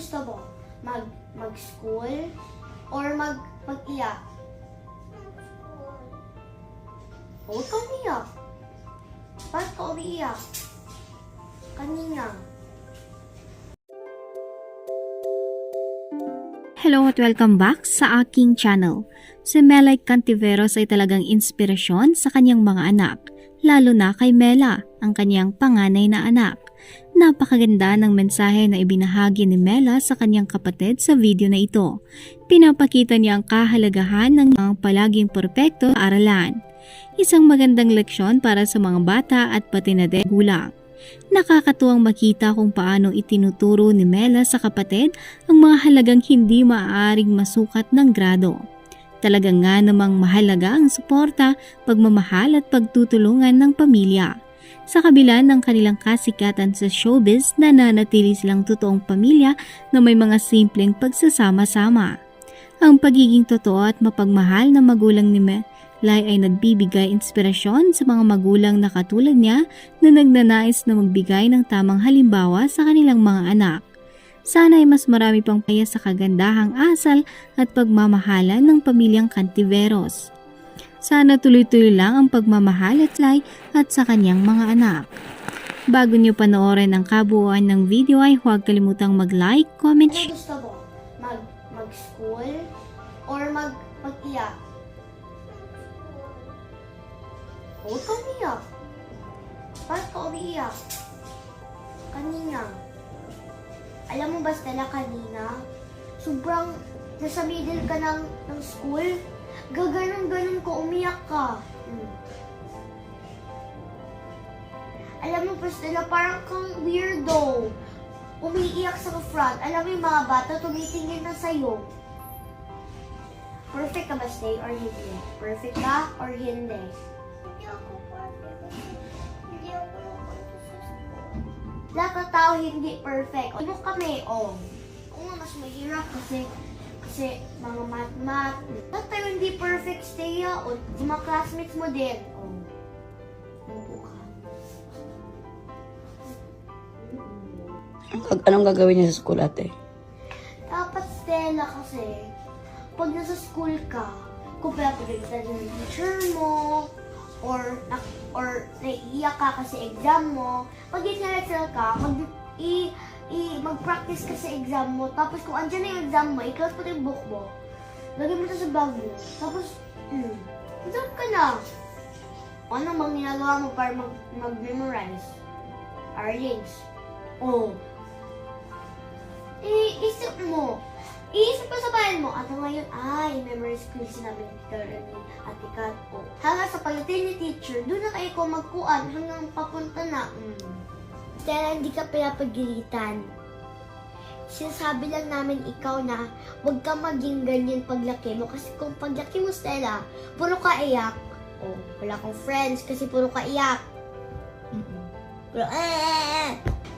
gusto mo? Mag, mag-school? Or mag, mag-iyak? Huwag ka umiyak. Bakit ka umiiyak? Kanina. Hello at welcome back sa aking channel. Si Melay Cantiveros ay talagang inspirasyon sa kanyang mga anak, lalo na kay Mela, ang kanyang panganay na anak. Napakaganda ng mensahe na ibinahagi ni Mela sa kanyang kapatid sa video na ito. Pinapakita niya ang kahalagahan ng palaging perpekto sa aralan. Isang magandang leksyon para sa mga bata at pati na din gulang. Nakakatuwang makita kung paano itinuturo ni Mela sa kapatid ang mga halagang hindi maaaring masukat ng grado. Talagang nga namang mahalaga ang suporta, pagmamahal at pagtutulungan ng pamilya. Sa kabila ng kanilang kasikatan sa showbiz, nananatili silang totoong pamilya na may mga simpleng pagsasama-sama. Ang pagiging totoo at mapagmahal na magulang ni Melay ay nagbibigay inspirasyon sa mga magulang na katulad niya na nagnanais na magbigay ng tamang halimbawa sa kanilang mga anak. Sana ay mas marami pang kaya sa kagandahang asal at pagmamahalan ng pamilyang Cantiveros. Sana tuloy-tuloy lang ang pagmamahal at lay at sa kanyang mga anak. Bago niyo panoorin ang kabuuan ng video ay huwag kalimutang mag-like, comment, Ano gusto mo? Mag, mag-school? Or mag, mag-iyak? Huwag ka umiyak. Bakit ka umiiyak? Kanina. Alam mo ba, Stella, kanina? Sobrang nasa middle ka ng, ng school. Gaganon-ganon ko, umiyak ka. Hmm. Alam mo, Stella, parang kang weirdo. Umiiyak sa front. Alam mo yung mga bata, tumitingin na sa'yo. Perfect ka ba, stay or hindi? Perfect ka or hindi? Hindi ako perfect hindi ako. Lahat ng tao hindi perfect. Ano kami, oh. Nga, mas mahirap kasi kasi mga mat-mat. Lahat tayo hindi perfect, stay ah. O, yung mga classmates mo din. Oh. Umupo ka. Anong gagawin niya sa school ate? Dapat, Stella, kasi pag nasa school ka, kung pinapagalitan ng teacher mo, or na, or naiiyak ka kasi exam mo, pag excel ka, mag, i, mag-practice ka sa exam mo, tapos kung andyan yung exam mo, i-close mo yung book mo, lagay mo ito sa bag mo, tapos, hmm, exam ka na. Ano bang ginagawa mo para mag, mag-memorize? Arlings. Oh, iisip mo. Iisip mo sa bayan mo. At ngayon, ay, memory skills namin ni Tito ni Ate Kat. O, hanggang sa pagdating ni teacher, doon na kayo ko magkuan hanggang papunta na. Mm. Stella, hindi ka pinapagilitan. Sinasabi lang namin ikaw na huwag ka maging ganyan paglaki mo. Kasi kung paglaki mo, Stella, puro ka iyak. O, wala kang friends kasi puro ka iyak. Pero, eh, eh, eh.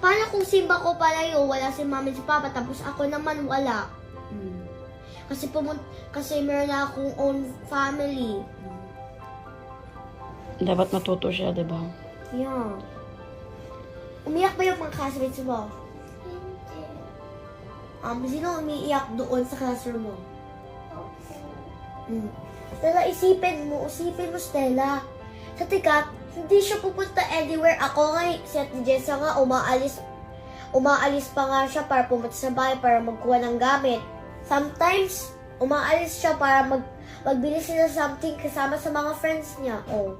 Paano kung simba ko palayo, wala si mami si papa, tapos ako naman wala? Kasi pumun kasi meron na akong own family. Dapat matuto siya, di ba? Yeah. Umiyak ba yung mga classmates mo? Hindi. Um, sino umiiyak doon sa classroom mo? Hmm. Stella, isipin mo, isipin mo, Stella. Sa tikat, hindi siya pupunta anywhere. Ako nga, si Ate Jessa nga, umaalis, umaalis pa nga siya para pumunta sa bahay para magkuha ng gamit. Sometimes, umaalis siya para mag, magbili sila something kasama sa mga friends niya. Oh.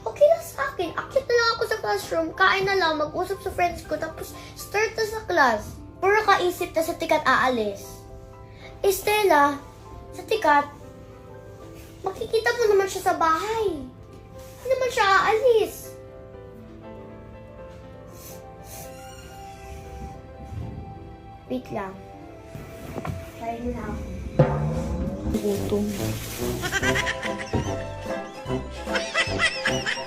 Okay lang sa akin. Akit na lang ako sa classroom, kain na lang, mag-usap sa friends ko, tapos start na sa class. Puro kaisip na sa tikat aalis. Stella, sa tikat, makikita mo naman siya sa bahay. Hindi naman siya aalis. Wait lang. Mo na ako. Gutom. Ha ha ha ha!